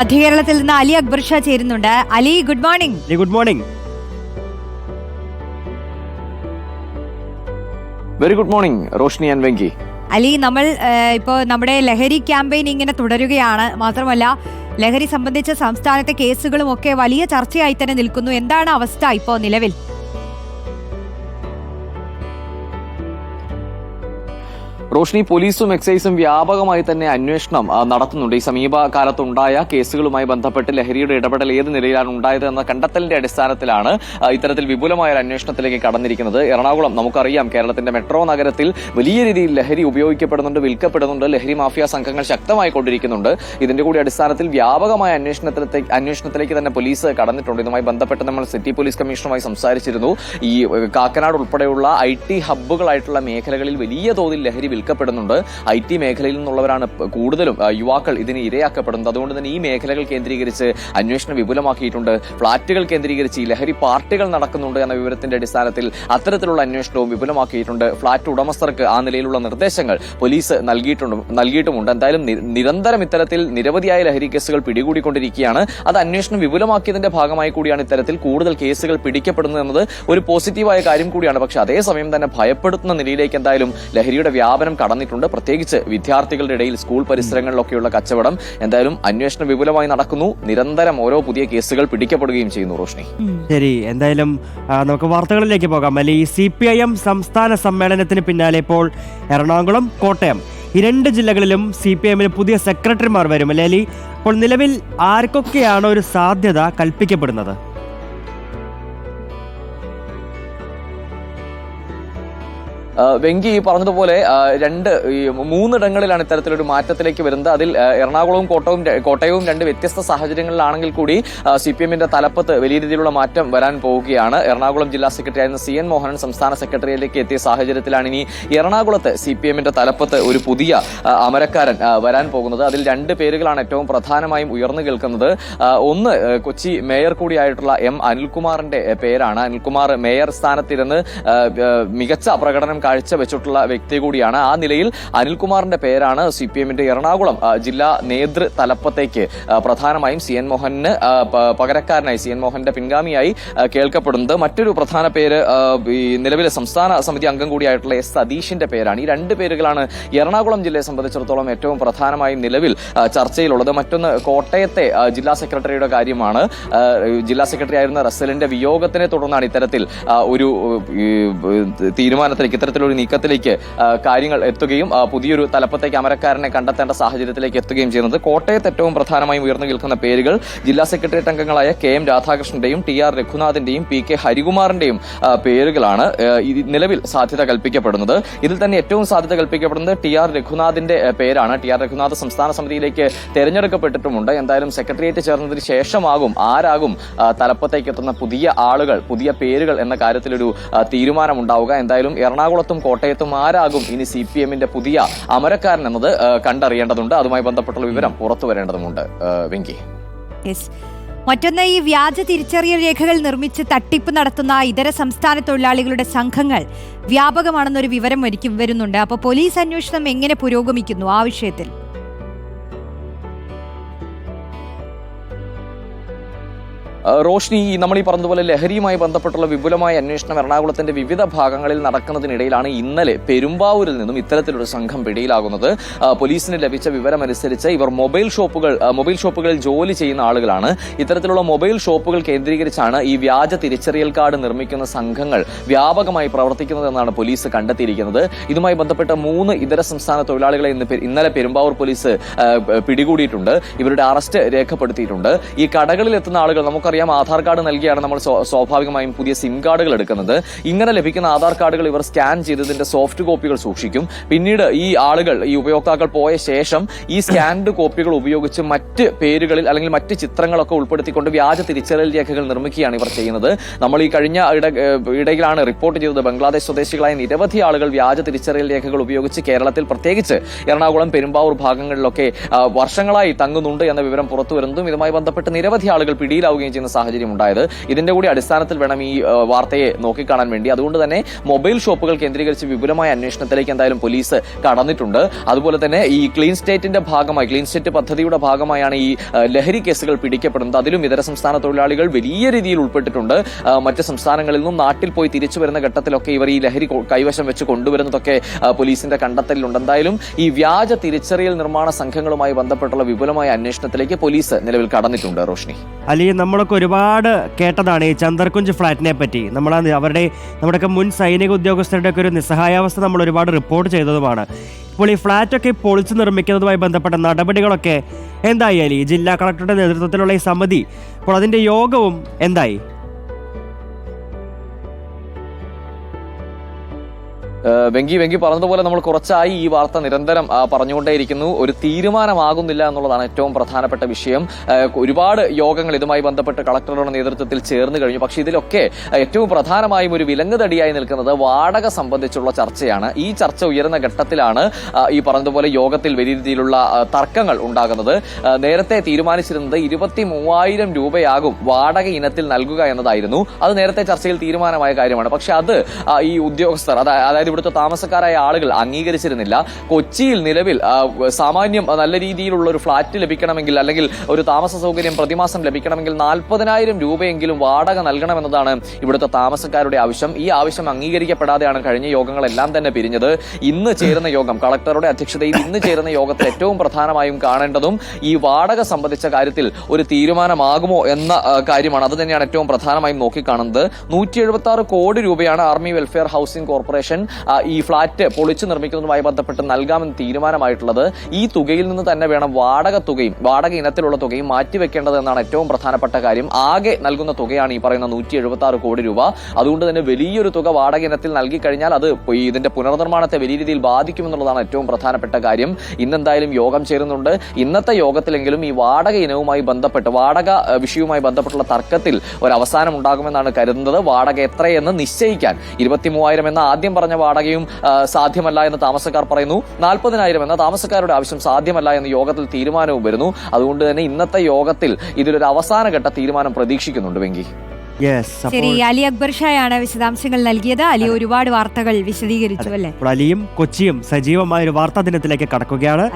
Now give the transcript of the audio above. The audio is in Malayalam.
മധ്യകേരളത്തിൽ നിന്ന് അലി അക്ബർ ഷാ ചേരുന്നുണ്ട്. Ali good morning good morning very good morning Roshni and Venki Ali നമ്മൾ ഇപ്പോൾ നമ്മുടെ ലഹരി ക്യാമ്പയിൻ ഇങ്ങനെ തുടരുകയാണ്. മാത്രമല്ല ലഹരി സംബന്ധിച്ച സംസ്ഥാനത്തെ കേസുകളും ഒക്കെ വലിയ ചർച്ചയായി തന്നെ നിൽക്കുന്നു. എന്താണ് അവസ്ഥ ഇപ്പോൾ നിലവിൽ? റോഷ്നി പോലീസും എക്സൈസും വ്യാപകമായി തന്നെ അന്വേഷണം നടത്തുന്നുണ്ട്. ഈ സമീപകാലത്തുണ്ടായ കേസുകളുമായി ബന്ധപ്പെട്ട് ലഹരിയുടെ ഇടപെടൽ ഏത് നിലയിലാണ് ഉണ്ടായത് എന്ന കണ്ടെത്തലിന്റെ അടിസ്ഥാനത്തിലാണ് ഇത്തരത്തിൽ വിപുലമായ ഒരു അന്വേഷണത്തിലേക്ക് കടന്നിരിക്കുന്നത്. എറണാകുളം നമുക്കറിയാം കേരളത്തിന്റെ മെട്രോ നഗരത്തിൽ വലിയ രീതിയിൽ ലഹരി ഉപയോഗിക്കപ്പെടുന്നുണ്ട് വിൽക്കപ്പെടുന്നുണ്ട്. ലഹരി മാഫിയ സംഘങ്ങൾ ശക്തമായി കൊണ്ടിരിക്കുന്നുണ്ട്. ഇതിന്റെ കൂടി അടിസ്ഥാനത്തിൽ വ്യാപകമായ അന്വേഷണത്തിലേക്ക് അന്വേഷണത്തിലേക്ക് തന്നെ പോലീസ് കടന്നിട്ടുണ്ട്. ഇതുമായി ബന്ധപ്പെട്ട് നമ്മൾ സിറ്റി പോലീസ് കമ്മീഷണറുമായി സംസാരിച്ചിരുന്നു. ഈ കാക്കനാട് ഉൾപ്പെടെയുള്ള ഐ ടി ഹബ്ബുകളായിട്ടുള്ള മേഖലകളിൽ വലിയ തോതിൽ ലഹരി വിൽക്കപ്പെടുന്നുണ്ട്. ഐ ടി മേഖലയിൽ നിന്നുള്ളവരാണ് കൂടുതലും യുവാക്കൾ ഇതിന് ഇരയാക്കപ്പെടുന്നത്. അതുകൊണ്ട് തന്നെ ഈ മേഖലകൾ കേന്ദ്രീകരിച്ച് അന്വേഷണം വിപുലമാക്കിയിട്ടുണ്ട്. ഫ്ളാറ്റുകൾ കേന്ദ്രീകരിച്ച് ഈ ലഹരി പാർട്ടികൾ നടക്കുന്നുണ്ട് എന്ന വിവരത്തിന്റെ അടിസ്ഥാനത്തിൽ അത്തരത്തിലുള്ള അന്വേഷണവും വിപുലമാക്കിയിട്ടുണ്ട്. ഫ്ളാറ്റ് ഉടമസ്ഥർക്ക് ആ നിലയിലുള്ള നിർദ്ദേശങ്ങൾ പോലീസ് നൽകിയിട്ടുണ്ട് നൽകിയിട്ടുമുണ്ട്. എന്തായാലും നിരന്തരം ഇത്തരത്തിൽ നിരവധിയായ ലഹരി കേസുകൾ പിടികൂടിക്കൊണ്ടിരിക്കുകയാണ്. അത് അന്വേഷണം വിപുലമാക്കിയതിന്റെ ഭാഗമായി കൂടിയാണ് ഇത്തരത്തിൽ കൂടുതൽ കേസുകൾ പിടിക്കപ്പെടുന്നത് ഒരു പോസിറ്റീവായ കാര്യം കൂടിയാണ്. പക്ഷെ അതേസമയം തന്നെ ഭയപ്പെടുത്തുന്ന നിലയിലേക്ക് എന്തായാലും ലഹരിയുടെ വ്യാപനം കടന്നിട്ടുണ്ട്. പ്രത്യേകിച്ച് വിദ്യാർത്ഥികളുടെ ഇടയിൽ സ്കൂൾ പരിസരങ്ങളിലൊക്കെയുള്ള കച്ചവടം എന്തായാലും അന്വേഷണം വിപുലമായി നടക്കുന്നു. നിരന്തരം ഓരോ പുതിയ കേസുകൾ പിടിക്കപ്പെടുകയും ചെയ്യുന്നു റോഷ്നി. ശരി എന്തായാലും നമുക്ക് വാർത്തകളിലേക്ക് പോകാം. അല്ലെ ഈ സി പി ഐ എം സംസ്ഥാന സമ്മേളനത്തിന് പിന്നാലെ ഇപ്പോൾ എറണാകുളം കോട്ടയം. ഈ രണ്ട് ജില്ലകളിലും സി പി എമ്മിന് പുതിയ സെക്രട്ടറിമാർ വരും. അല്ലെ അലി അപ്പോൾ നിലവിൽ ആർക്കൊക്കെയാണ് ഒരു സാധ്യത കൽപ്പിക്കപ്പെടുന്നത്? വെങ്കി ഈ പറഞ്ഞതുപോലെ രണ്ട് മൂന്നിടങ്ങളിലാണ് ഇത്തരത്തിലൊരു മാറ്റത്തിലേക്ക് വരുന്നത്. അതിൽ എറണാകുളവും കോട്ടവും കോട്ടയവും രണ്ട് വ്യത്യസ്ത സാഹചര്യങ്ങളിലാണെങ്കിൽ കൂടി സി പി എമ്മിന്റെ തലപ്പത്ത് വലിയ രീതിയിലുള്ള മാറ്റം വരാൻ പോവുകയാണ്. എറണാകുളം ജില്ലാ സെക്രട്ടറി ആയിരുന്ന സി എൻ മോഹനൻ സംസ്ഥാന സെക്രട്ടറിയിലേക്ക് എത്തിയ സാഹചര്യത്തിലാണ് ഇനി എറണാകുളത്ത് സി പി എമ്മിന്റെ തലപ്പത്ത് ഒരു പുതിയ അമരക്കാരൻ വരാൻ പോകുന്നത്. അതിൽ രണ്ട് പേരുകളാണ് ഏറ്റവും പ്രധാനമായും ഉയർന്നു കേൾക്കുന്നത്. ഒന്ന് കൊച്ചി മേയർ കൂടിയായിട്ടുള്ള എം അനിൽകുമാറിന്റെ പേരാണ്. അനിൽകുമാർ മേയർ സ്ഥാനത്തിരുന്ന് മികച്ച പ്രകടനം കാഴ്ചവെച്ചിട്ടുള്ള വ്യക്തി കൂടിയാണ്. ആ നിലയിൽ അനിൽകുമാറിന്റെ പേരാണ് സി പി എമ്മിന്റെ എറണാകുളം ജില്ലാ നേതൃ തലപ്പത്തേക്ക് പ്രധാനമായും സി എൻ മോഹന് പകരക്കാരനായി സി എൻ മോഹന്റെ പിൻഗാമിയായി കേൾക്കപ്പെടുന്നത്. മറ്റൊരു പ്രധാന പേര് നിലവിലെ സംസ്ഥാന സമിതി അംഗം കൂടിയായിട്ടുള്ള എസ് സതീഷിന്റെ പേരാണ്. ഈ രണ്ട് പേരുകളാണ് എറണാകുളം ജില്ലയെ സംബന്ധിച്ചിടത്തോളം ഏറ്റവും പ്രധാനമായും നിലവിൽ ചർച്ചയിലുള്ളത്. മറ്റൊന്ന് കോട്ടയത്തെ ജില്ലാ സെക്രട്ടറിയുടെ കാര്യമാണ്. ജില്ലാ സെക്രട്ടറി ആയിരുന്ന റസലിന്റെ വിയോഗത്തിനെ തുടർന്നാണ് ഇത്തരത്തിൽ ഒരു തീരുമാനത്തിലേക്ക് തീരുമാനത്തിലേക്ക് ഇത്തരത്തിലൊരു നീക്കത്തിലേക്ക് കാര്യങ്ങൾ എത്തുകയും പുതിയൊരു തലപ്പത്തേക്ക് അമരക്കാരനെ കണ്ടെത്തേണ്ട സാഹചര്യത്തിലേക്ക് എത്തുകയും ചെയ്യുന്നത് കോട്ടയത്ത് ഏറ്റവും പ്രധാനമായും ഉയർന്നു നിൽക്കുന്ന പേരുകൾ ജില്ലാ സെക്രട്ടേറിയറ്റ് അംഗങ്ങളായ കെ എം രാധാകൃഷ്ണന്റെയും ടി ആർ രഘുനാഥിന്റെയും പി കെ ഹരികുമാറിന്റെയും പേരുകളാണ് നിലവിൽ സാധ്യത കൽപ്പിക്കപ്പെടുന്നത്. ഇതിൽ തന്നെ ഏറ്റവും സാധ്യത കൽപ്പിക്കപ്പെടുന്നത് ടി ആർ രഘുനാഥിന്റെ പേരാണ്. ടി ആർ രഘുനാഥ് സംസ്ഥാന സമിതിയിലേക്ക് തെരഞ്ഞെടുക്കപ്പെട്ടിട്ടുമുണ്ട്. എന്തായാലും സെക്രട്ടേറിയറ്റ് ചേർന്നതിന് ശേഷമാകും ആരാകും തലപ്പത്തേക്ക് എത്തുന്ന പുതിയ ആളുകൾ പുതിയ പേരുകൾ എന്ന കാര്യത്തിലൊരു തീരുമാനമുണ്ടാവുക. എന്തായാലും എറണാകുളത്തും കോട്ടയത്തും ആരാകും ഇനി സി പി എമ്മിന്റെ പുതിയ അമരക്കാരൻ എന്നത് കണ്ടറിയേണ്ടതുണ്ട്. അതുമായി ബന്ധപ്പെട്ടുള്ള വിവരം പുറത്തു വരേണ്ടതുണ്ട് വെങ്കി. മറ്റൊന്ന് ഈ വ്യാജ തിരിച്ചറിയൽ രേഖകൾ നിർമ്മിച്ച് തട്ടിപ്പ് നടത്തുന്ന ഇതര സംസ്ഥാന തൊഴിലാളികളുടെ സംഘങ്ങൾ വ്യാപകമാണെന്നൊരു വിവരം വരുന്നുണ്ട്. അപ്പോൾ പോലീസ് അന്വേഷണം എങ്ങനെ പുരോഗമിക്കുന്നു ആ വിഷയത്തിൽ? റോഷ്നി നമ്മൾ ഈ പറഞ്ഞതുപോലെ ലഹരിയുമായി ബന്ധപ്പെട്ടുള്ള വിപുലമായ അന്വേഷണം എറണാകുളത്തിന്റെ വിവിധ ഭാഗങ്ങളിൽ നടക്കുന്നതിനിടയിലാണ് ഇന്നലെ പെരുമ്പാവൂരിൽ നിന്നും ഇത്തരത്തിലൊരു സംഘം പിടിയിലാകുന്നത്. പോലീസിന് ലഭിച്ച വിവരമനുസരിച്ച് ഇവർ മൊബൈൽ ഷോപ്പുകൾ മൊബൈൽ ഷോപ്പുകളിൽ ജോലി ചെയ്യുന്ന ആളുകളാണ്. ഇത്തരത്തിലുള്ള മൊബൈൽ ഷോപ്പുകൾ കേന്ദ്രീകരിച്ചാണ് ഈ വ്യാജ തിരിച്ചറിയൽ കാർഡ് നിർമ്മിക്കുന്ന സംഘങ്ങൾ വ്യാപകമായി പ്രവർത്തിക്കുന്നതെന്നാണ് പോലീസ് കണ്ടെത്തിയിരിക്കുന്നത്. ഇതുമായി ബന്ധപ്പെട്ട മൂന്ന് ഇതര സംസ്ഥാന തൊഴിലാളികളെ ഇന്ന് ഇന്നലെ പെരുമ്പാവൂർ പോലീസ് പിടികൂടിയിട്ടുണ്ട്. ഇവരുടെ അറസ്റ്റ് രേഖപ്പെടുത്തിയിട്ടുണ്ട്. ഈ കടകളിൽ എത്തുന്ന ആളുകൾ നമുക്കറിയാം ആധാർ കാർഡ് നൽകിയാണ് നമ്മൾ സ്വാഭാവികമായും പുതിയ സിം കാർഡുകൾ എടുക്കുന്നത്. ഇങ്ങനെ ലഭിക്കുന്ന ആധാർ കാർഡുകൾ ഇവർ സ്കാൻ ചെയ്തതിന്റെ സോഫ്റ്റ് കോപ്പികൾ സൂക്ഷിക്കും. പിന്നീട് ഈ ആളുകൾ ഈ ഉപയോക്താക്കൾ പോയ ശേഷം ഈ സ്കാൻഡ് കോപ്പികൾ ഉപയോഗിച്ച് മറ്റ് പേരുകളിൽ അല്ലെങ്കിൽ മറ്റ് ചിത്രങ്ങളൊക്കെ ഉൾപ്പെടുത്തിക്കൊണ്ട് വ്യാജ തിരിച്ചറിയൽ രേഖകൾ നിർമ്മിക്കുകയാണ് ഇവർ ചെയ്യുന്നത്. നമ്മൾ ഈ കഴിഞ്ഞ ഇട ഇടയിലാണ് റിപ്പോർട്ട് ചെയ്തത്. ബംഗ്ലാദേശ് സ്വദേശികളായ നിരവധി ആളുകൾ വ്യാജ തിരിച്ചറിയൽ രേഖകൾ ഉപയോഗിച്ച് കേരളത്തിൽ പ്രത്യേകിച്ച് എറണാകുളം പെരുമ്പാവൂർ ഭാഗങ്ങളിലൊക്കെ വർഷങ്ങളായി തങ്ങുന്നുണ്ട് എന്ന വിവരം പുറത്തു വരുന്നതും ഇതുമായി ബന്ധപ്പെട്ട് നിരവധി ആളുകൾ പിടിയിലാവുകയും സംഭവിക്കുന്ന സാഹചര്യം ഉണ്ടായത് ഇതിന്റെ കൂടി അടിസ്ഥാനത്തിൽ വേണം ഈ വാർത്തയെ നോക്കിക്കാണാൻ വേണ്ടി. അതുകൊണ്ട് തന്നെ മൊബൈൽ ഷോപ്പുകൾ കേന്ദ്രീകരിച്ച് വിപുലമായ അന്വേഷണത്തിലേക്ക് എന്തായാലും പോലീസ് കടന്നിട്ടുണ്ട്. അതുപോലെ തന്നെ ഈ ക്ലീൻ സ്റ്റേറ്റിന്റെ ഭാഗമായി ക്ലീൻ സ്റ്റേറ്റ് പദ്ധതിയുടെ ഭാഗമായാണ് ഈ ലഹരി കേസുകൾ പിടിക്കപ്പെടുന്നത്. അതിലും ഇതര സംസ്ഥാന തൊഴിലാളികൾ വലിയ രീതിയിൽ ഉൾപ്പെട്ടിട്ടുണ്ട്. മറ്റ് സംസ്ഥാനങ്ങളിൽ നിന്നും നാട്ടിൽ പോയി തിരിച്ചു വരുന്ന ഘട്ടത്തിലൊക്കെ ഇവർ ഈ ലഹരി കൈവശം വെച്ച് കൊണ്ടുവരുന്നതൊക്കെ പോലീസിന്റെ കണ്ടെത്തലിലുണ്ട്. എന്തായാലും ഈ വ്യാജ തിരിച്ചറിയൽ നിർമ്മാണ സംഘങ്ങളുമായി ബന്ധപ്പെട്ടുള്ള വിപുലമായ അന്വേഷണത്തിലേക്ക് പോലീസ് നിലവിൽ കടന്നിട്ടുണ്ട്. റോഷ്നി. അലി നമ്മളൊക്കെ ഒരുപാട് കേട്ടതാണ് ഈ ചന്ദർകുഞ്ച് ഫ്ലാറ്റിനെ പറ്റി. നമ്മൾ അവരുടെ നമ്മുടെയൊക്കെ മുൻ സൈനിക ഉദ്യോഗസ്ഥരുടെ ഒക്കെ ഒരു നിസ്സഹായാവസ്ഥ നമ്മൾ ഒരുപാട് റിപ്പോർട്ട് ചെയ്തതുമാണ്. ഇപ്പോൾ ഈ ഫ്ളാറ്റൊക്കെ പൊളിച്ചു നിർമ്മിക്കുന്നതുമായി ബന്ധപ്പെട്ട നടപടികളൊക്കെ എന്തായാലും ഈ ജില്ലാ കളക്ടറുടെ നേതൃത്വത്തിലുള്ള ഈ സമിതി അപ്പോൾ അതിന്റെ യോഗവും എന്തായി? വെങ്കി വെങ്കി പറഞ്ഞതുപോലെ നമ്മൾ കുറച്ചായി ഈ വാർത്ത നിരന്തരം പറഞ്ഞുകൊണ്ടേയിരിക്കുന്നു. ഒരു തീരുമാനമാകുന്നില്ല എന്നുള്ളതാണ് ഏറ്റവും പ്രധാനപ്പെട്ട വിഷയം. ഒരുപാട് യോഗങ്ങൾ ഇതുമായി ബന്ധപ്പെട്ട് കളക്ടറുടെ നേതൃത്വത്തിൽ ചേർന്ന് കഴിഞ്ഞു. പക്ഷേ ഇതിലൊക്കെ ഏറ്റവും പ്രധാനമായും ഒരു വിലങ്ങുതടിയായി നിൽക്കുന്നത് വാടക സംബന്ധിച്ചുള്ള ചർച്ചയാണ്. ഈ ചർച്ച ഉയരുന്ന ഘട്ടത്തിലാണ് ഈ പറഞ്ഞതുപോലെ യോഗത്തിൽ വലിയ രീതിയിലുള്ള തർക്കങ്ങൾ ഉണ്ടാകുന്നത്. നേരത്തെ തീരുമാനിച്ചിരുന്നത് ഇരുപത്തി മൂവായിരം രൂപയാകും വാടക ഇനത്തിൽ നൽകുക എന്നതായിരുന്നു. അത് നേരത്തെ ചർച്ചയിൽ തീരുമാനമായ കാര്യമാണ്. പക്ഷെ അത് ഈ ഉദ്യോഗസ്ഥർ അതായത് ഇവിടുത്തെ താമസക്കാരായ ആളുകൾ അംഗീകരിച്ചിരുന്നില്ല. കൊച്ചിയിൽ നിലവിൽ സാമാന്യം നല്ല രീതിയിലുള്ള ഒരു ഫ്ളാറ്റ് ലഭിക്കണമെങ്കിൽ അല്ലെങ്കിൽ ഒരു താമസ സൗകര്യം പ്രതിമാസം ലഭിക്കണമെങ്കിൽ നാൽപ്പതിനായിരം രൂപയെങ്കിലും വാടക നൽകണമെന്നതാണ് ഇവിടുത്തെ താമസക്കാരുടെ ആവശ്യം. ഈ ആവശ്യം അംഗീകരിക്കപ്പെടാതെയാണ് കഴിഞ്ഞ യോഗങ്ങളെല്ലാം തന്നെ പിരിഞ്ഞത്. ഇന്ന് ചേരുന്ന യോഗം കളക്ടറുടെ അധ്യക്ഷതയിൽ ഇന്ന് ചേരുന്ന യോഗത്തിൽ ഏറ്റവും പ്രധാനമായും കാണേണ്ടതും ഈ വാടക സംബന്ധിച്ച കാര്യത്തിൽ ഒരു തീരുമാനമാകുമോ എന്ന കാര്യമാണ്. അത് തന്നെയാണ് ഏറ്റവും പ്രധാനമായും നോക്കിക്കാണുന്നത്. നൂറ്റി എഴുപത്തി ആറ് കോടി രൂപയാണ് ആർമി വെൽഫെയർ ഹൗസിംഗ് കോർപ്പറേഷൻ ഈ ഫ്ളാറ്റ് പൊളിച്ചു നിർമ്മിക്കുന്നതുമായി ബന്ധപ്പെട്ട് നൽകാമെന്ന് തീരുമാനമായിട്ടുള്ളത് ഈ തുകയിൽ നിന്ന് തന്നെ വേണം വാടക തുകയും വാടക ഇനത്തിലുള്ള തുകയും മാറ്റിവെക്കേണ്ടത് എന്നാണ് ഏറ്റവും പ്രധാനപ്പെട്ട കാര്യം. ആകെ നൽകുന്ന തുകയാണ് ഈ പറയുന്ന നൂറ്റി എഴുപത്തി ആറ് കോടി രൂപ. അതുകൊണ്ട് തന്നെ വലിയൊരു തുക വാടക ഇനത്തിൽ നൽകി കഴിഞ്ഞാൽ അത് ഇതിന്റെ പുനർനിർമ്മാണത്തെ വലിയ രീതിയിൽ ബാധിക്കുമെന്നുള്ളതാണ് ഏറ്റവും പ്രധാനപ്പെട്ട കാര്യം. ഇന്നെന്തായാലും യോഗം ചേരുന്നുണ്ട്. ഇന്നത്തെ യോഗത്തിലെങ്കിലും ഈ വാടക ഇനവുമായി ബന്ധപ്പെട്ട് വാടക വിഷയവുമായി ബന്ധപ്പെട്ടുള്ള തർക്കത്തിൽ ഒരു അവസാനം ഉണ്ടാകുമെന്നാണ് കരുതുന്നത്. വാടക എത്രയെന്ന് നിശ്ചയിക്കാൻ ഇരുപത്തി മൂവായിരം എന്ന ആദ്യം പറഞ്ഞ വാടകയും സാധ്യമല്ല എന്ന് താമസക്കാർ പറയുന്നു. നാൽപ്പതിനായിരം എന്ന താമസക്കാരുടെ ആവശ്യം സാധ്യമല്ല എന്ന് യോഗത്തിൽ തീരുമാനവും വരുന്നു. അതുകൊണ്ട് തന്നെ ഇന്നത്തെ യോഗത്തിൽ ഇതിലൊരു അവസാനഘട്ട തീരുമാനം പ്രതീക്ഷിക്കുന്നുണ്ട് വെങ്കി. ശരി അലി അക്ബർ ഷായാണ് വിശദാംശങ്ങൾ നൽകിയത്. അലി ഒരുപാട് വാർത്തകൾ വിശദീകരിച്ചു അല്ലേ? അപ്പോൾ അലിയും കൊച്ചിയും സജീവമായ ഒരു വാർത്താ ദിനത്തിലേക്ക് കടക്കുകയാണ്.